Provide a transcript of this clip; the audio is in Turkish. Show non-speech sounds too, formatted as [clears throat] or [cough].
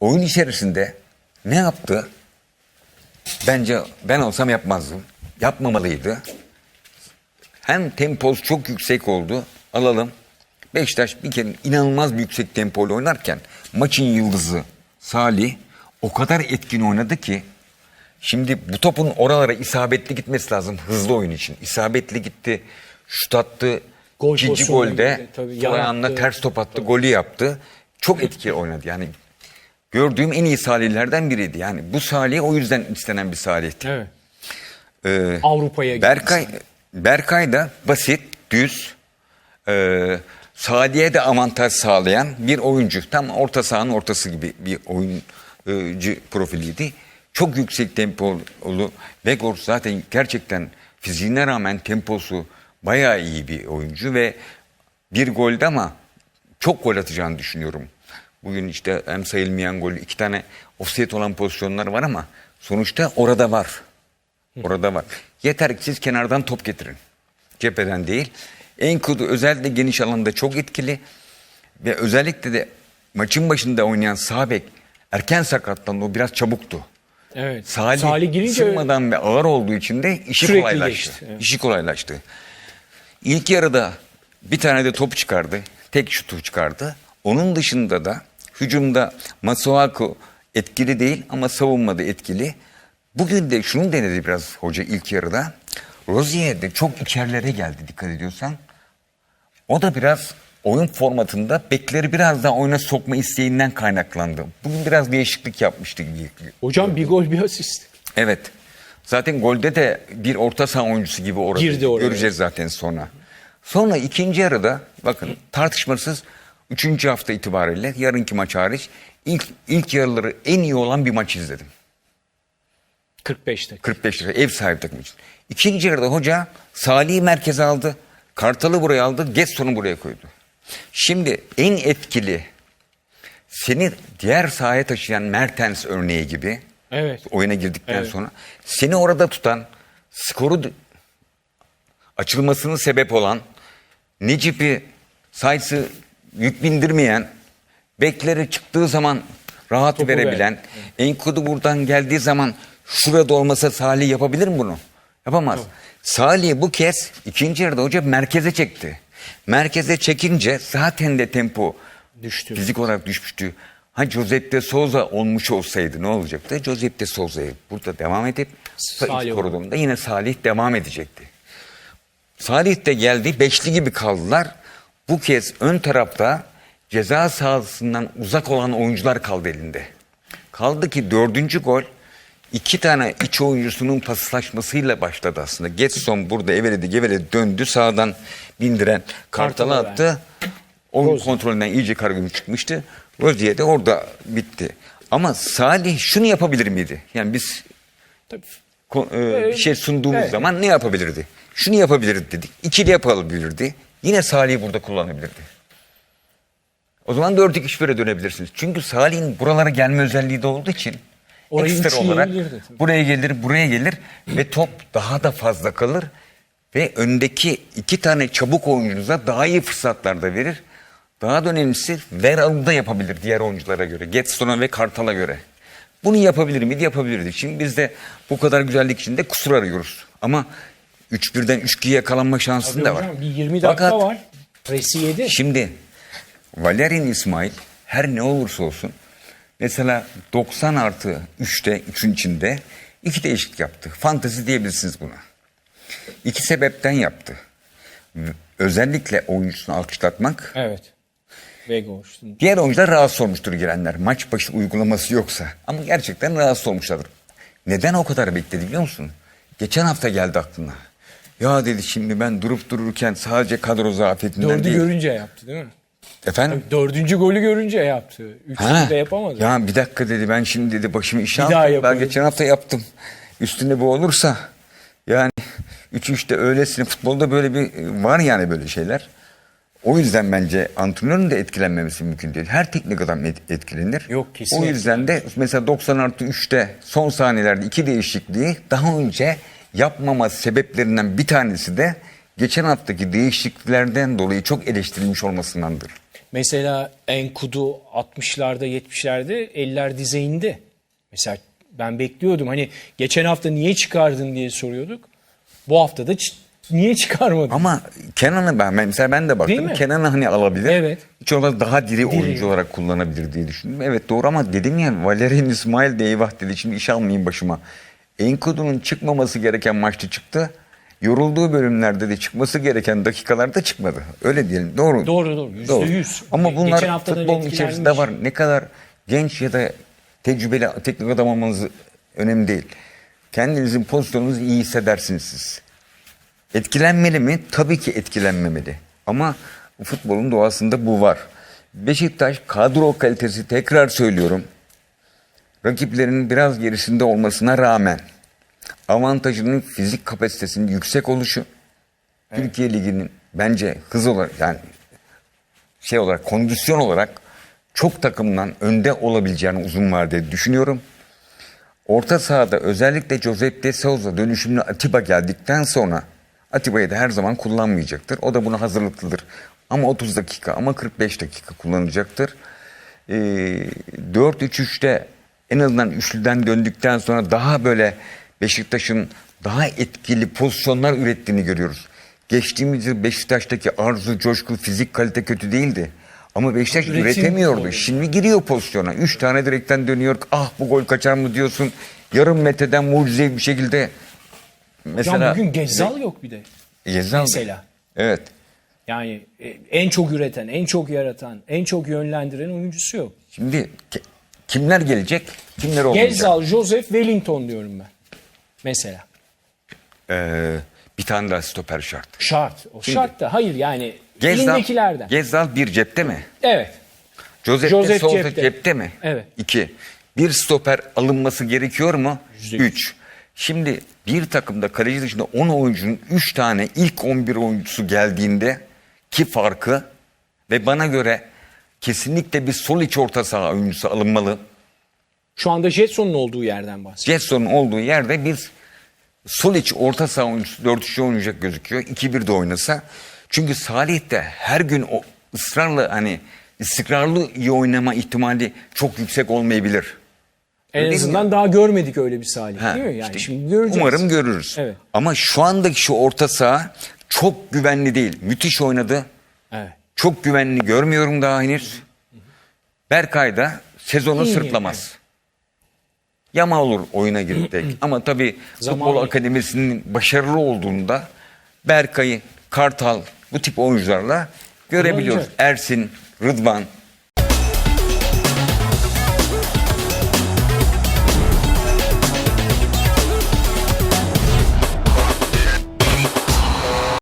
oyun içerisinde ne yaptı? Bence ben olsam yapmazdım. Yapmamalıydı. Hem temposu çok yüksek oldu. Alalım. Beşiktaş bir kere inanılmaz bir yüksek tempoyla oynarken maçın yıldızı Salih o kadar etkin oynadı ki şimdi bu topun oralara isabetli gitmesi lazım hızlı oyun için. İsabetli gitti. Şut attı. Gol pozisyonu golde tabii, yarattı. ters top attı. Golü yaptı. Çok etkili oynadı. Yani gördüğüm en iyi Salihlerden biriydi. Yani bu Salih o yüzden istenen bir Salih'ti. Evet. Ee, Avrupa'ya Berkay, Berkay da basit, düz, e, Sadiye de avantaj sağlayan bir oyuncu. Tam orta sahanın ortası gibi bir oyuncu profiliydi. Çok yüksek tempolu. Vegor zaten gerçekten fiziğine rağmen temposu bayağı iyi bir oyuncu ve bir golde ama çok gol atacağını düşünüyorum. Bugün işte hem sayılmayan gol, iki tane offset olan pozisyonlar var ama sonuçta orada var. Orada var. Yeter ki siz kenardan top getirin. Cepheden değil. Enkudu özellikle geniş alanda çok etkili. Ve özellikle de maçın başında oynayan sağ bek erken sakatlandı. O biraz çabuktu. Evet. Salih, Salih girince ısınmadan ve ağır olduğu için de işi Sürekli kolaylaştı. geçti, evet. İşi kolaylaştı. İlk yarıda bir tane de top çıkardı. Tek şutu çıkardı. Onun dışında da hücumda Masuaku etkili değil ama savunmada etkili. Bugün de şunu denedi biraz hoca ilk yarıda. Rozier de çok içerilere geldi dikkat ediyorsan. O da biraz oyun formatında bekleri biraz daha oyuna sokma isteğinden kaynaklandı. Bugün biraz değişiklik yapmıştı hocam bir gol bir asist. Evet. Zaten golde de bir orta saha oyuncusu gibi orada. Girdi oraya. Göreceğiz zaten sonra. Sonra ikinci yarıda bakın tartışmasız üçüncü hafta itibariyle yarınki maç hariç ilk, ilk yarıları en iyi olan bir maç izledim. 45 dakika. 45 lira ev sahibi takım için. İkinci yarıda hoca Salih'i merkeze aldı. Kartal'ı buraya aldı. Getson'u buraya koydu. Şimdi en etkili seni diğer sahaya taşıyan Mertens örneği gibi Evet. oyuna girdikten Evet. sonra seni orada tutan skoru açılmasının sebep olan Necip'i sayısı yük bindirmeyen bekleri çıktığı zaman rahat Topu verebilen Enkudu buradan geldiği zaman şurada olmasa Salih yapabilir mi bunu? Yapamaz. Salih bu kez ikinci yarıda hoca merkeze çekti. Merkeze çekince zaten de tempo Düştü. fizik olarak düşmüştü. Ha Josep de Souza olmuş olsaydı ne olacaktı? Josep de Souza'yı burada devam edip Salih iç koridorunda yine Salih devam edecekti. Salih de geldi. Beşli gibi kaldılar. Bu kez ön tarafta ceza sahasından uzak olan oyuncular kaldı elinde. Kaldı ki dördüncü gol iki tane iç oyuncusunun paslaşmasıyla başladı aslında. Getson burada eveledi geveledi döndü sağdan bindiren Kartal'a Kartal'a attı. Oyun kontrolünden iyice kargım çıkmıştı. Rozier de orada bitti. Ama Salih şunu yapabilir miydi? Yani biz Tabii. ko- e, bir şey sunduğumuz evet. zaman ne yapabilirdi? Şunu yapabilirdi dedik. İkili yapabilirdi. Yine Salih'i burada kullanabilirdi. O zaman 4-2-1'e dönebilirsiniz. Çünkü Salih'in buralara gelme özelliği de olduğu için Orayı ekstra olarak buraya gelir, buraya gelir ve top daha da fazla kalır ve öndeki iki tane çabuk oyuncunuza daha iyi fırsatlar da verir. Daha da önemlisi ver alıda yapabilir diğer oyunculara göre. Getson'a ve Kartal'a göre. Bunu yapabilir miydi? Yapabilirdi. Şimdi biz de bu kadar güzellik içinde kusur arıyoruz. Ama 3-1'den 3-2'ye yakalanma şansın Tabii da var. hocam, bir 20 dakika Fakat var. Presi yedi. Şimdi Valerian İsmail her ne olursa olsun mesela 90 artı 3'te 3'ün içinde iki değişiklik yaptı. Fantezi diyebilirsiniz buna. İki sebepten yaptı. Özellikle oyuncusunu alkışlatmak. Evet. İşte. Diğer oyuncular rahatsız olmuştur girenler. Maç başı uygulaması yoksa. Ama gerçekten rahatsız olmuşlardır. Neden o kadar bekledi biliyor musun? Geçen hafta geldi aklına. Ya dedi şimdi ben durup dururken sadece kadro zafiyetinden Dördü değil. görünce yaptı değil mi? Efendim? Dördüncü golü görünce yaptı. Üçüncü de yapamadı. Ya bir dakika dedi ben şimdi dedi başımı işe Bir aldım. daha Ben yapayım. geçen hafta yaptım. Üstünde bu olursa yani 3-3'te öylesine futbolda böyle bir var yani böyle şeyler. O yüzden bence antrenörün de etkilenmemesi mümkün değil. Her teknik adam et- etkilenir. Yok, kesin O yüzden de mesela 90 artı 3'te son saniyelerde iki değişikliği daha önce yapmama sebeplerinden bir tanesi de geçen haftaki değişikliklerden dolayı çok eleştirilmiş olmasındandır. Mesela Enkudu 60'larda 70'lerde eller dize indi. Mesela ben bekliyordum hani geçen hafta niye çıkardın diye soruyorduk. Bu hafta da niye çıkarmadın? Ama Kenan'ı ben mesela ben de baktım. Kenan'ı hani alabilir. Evet. Hiç olarak daha diri, oyuncu olarak kullanabilir diye düşündüm. Evet doğru ama dedim ya Valerian İsmail de eyvah dedi. Şimdi iş almayayım başıma. Enkudu'nun çıkmaması gereken maçta çıktı. Yorulduğu bölümlerde de çıkması gereken dakikalarda çıkmadı. Öyle diyelim. Doğru. Doğru, doğru. Yüzde Doğru. yüz. Ama bunlar futbolun içerisinde var. Ne kadar genç ya da tecrübeli teknik adam olmanız önemli değil. Kendinizin pozisyonunuzu iyi hissedersiniz siz. Etkilenmeli mi? Tabii ki etkilenmemeli. Ama futbolun doğasında bu var. Beşiktaş kadro kalitesi tekrar söylüyorum. Rakiplerinin biraz gerisinde olmasına rağmen avantajının fizik kapasitesinin yüksek oluşu Türkiye Ligi'nin bence hız olarak yani şey olarak kondisyon olarak çok takımdan önde olabileceğini uzun vadede düşünüyorum. Orta sahada özellikle Josep de Souza dönüşümlü Atiba geldikten sonra Atiba'yı da her zaman kullanmayacaktır. O da buna hazırlıklıdır. Ama 30 dakika ama 45 dakika kullanacaktır. Ee, 4-3-3'te en azından üçlüden döndükten sonra daha böyle Beşiktaş'ın daha etkili pozisyonlar ürettiğini görüyoruz. Geçtiğimiz yıl Beşiktaş'taki arzu, coşku, fizik kalite kötü değildi. Ama Beşiktaş Üretim üretemiyordu. oluyor. Şimdi giriyor pozisyona. Üç tane direkten dönüyor. Ah bu gol kaçar mı diyorsun. Yarım metreden mucizevi bir şekilde. Mesela Hocam bugün Gezzal yok bir de. Gezzal. Mesela. Evet. Yani e, en çok üreten, en çok yaratan, en çok yönlendiren oyuncusu yok. Şimdi kimler gelecek? Kimler olmayacak? Gezzal, Joseph, Wellington diyorum ben. Mesela. Ee, bir tane daha stoper şart. Şart. O şart da. Hayır yani Gezzal, elindekilerden. Gezzal bir cepte mi? evet. Josep, Josep de Souza cepte. cepte. mi? Evet. İki. Bir stoper alınması gerekiyor mu? Yüzde yüz. Üç. Şimdi bir takımda kaleci dışında 10 oyuncunun 3 tane ilk 11 oyuncusu geldiğinde ki farkı ve bana göre kesinlikle bir sol iç orta saha oyuncusu alınmalı. Şu anda Jetson'un olduğu yerden bahsediyor. Jetson'un olduğu yerde bir sol iç orta saha oyuncusu 4 oynayacak gözüküyor. 2-1 de oynasa. Çünkü Salih de her gün o ısrarla hani istikrarlı iyi oynama ihtimali çok yüksek olmayabilir. En Öyle azından daha görmedik öyle bir Salih Ha, değil mi? Yani işte şimdi göreceğiz. Umarım görürüz. Evet. Ama şu andaki şu orta saha çok güvenli değil. Müthiş oynadı. Evet. Çok güvenli görmüyorum daha henüz. Berkay da sezonu İyi, sırtlamaz. Yama olur oyuna girip tek. [clears throat] Ama tabii Zamanı- futbol akademisinin başarılı olduğunda Berkay'ı, Kartal bu tip oyuncularla görebiliyoruz. Ersin, Rıdvan